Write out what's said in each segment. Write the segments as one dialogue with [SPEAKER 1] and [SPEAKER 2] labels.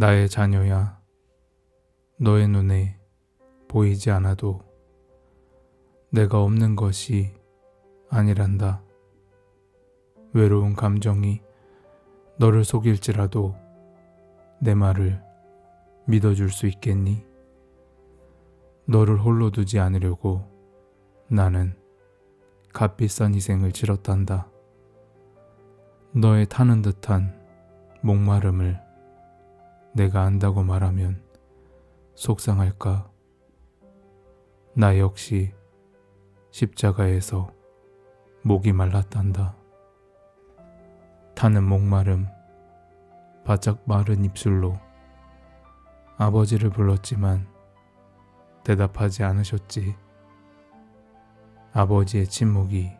[SPEAKER 1] 나의 자녀야, 너의 눈에 보이지 않아도 내가 없는 것이 아니란다. 외로운 감정이 너를 속일지라도 내 말을 믿어줄 수 있겠니? 너를 홀로 두지 않으려고 나는 값비싼 희생을 치렀단다. 너의 타는 듯한 목마름을 내가 안다고 말하면 속상할까? 나 역시 십자가에서 목이 말랐단다. 타는 목마름, 바짝 마른 입술로 아버지를 불렀지만 대답하지 않으셨지. 아버지의 침묵이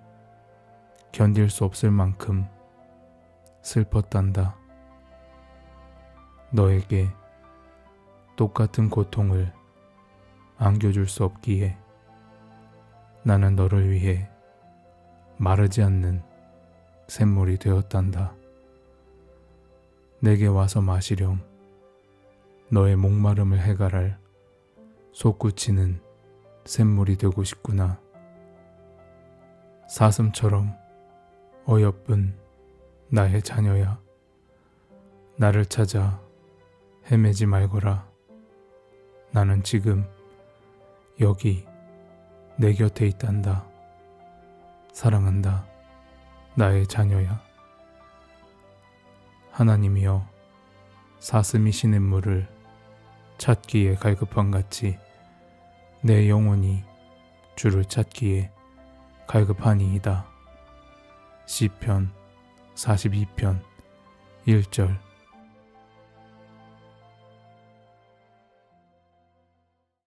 [SPEAKER 1] 견딜 수 없을 만큼 슬펐단다. 너에게 똑같은 고통을 안겨줄 수 없기에 나는 너를 위해 마르지 않는 샘물이 되었단다. 내게 와서 마시렴. 너의 목마름을 해갈할 솟구치는 샘물이 되고 싶구나. 사슴처럼 어여쁜 나의 자녀야. 나를 찾아 헤매지 말거라. 나는 지금 여기 내 곁에 있단다. 사랑한다. 나의 자녀야. 하나님이여 사슴이 시냇 물을 찾기에 갈급한 같이 내 영혼이 주를 찾기에 갈급하니이다. 시편 42편 1절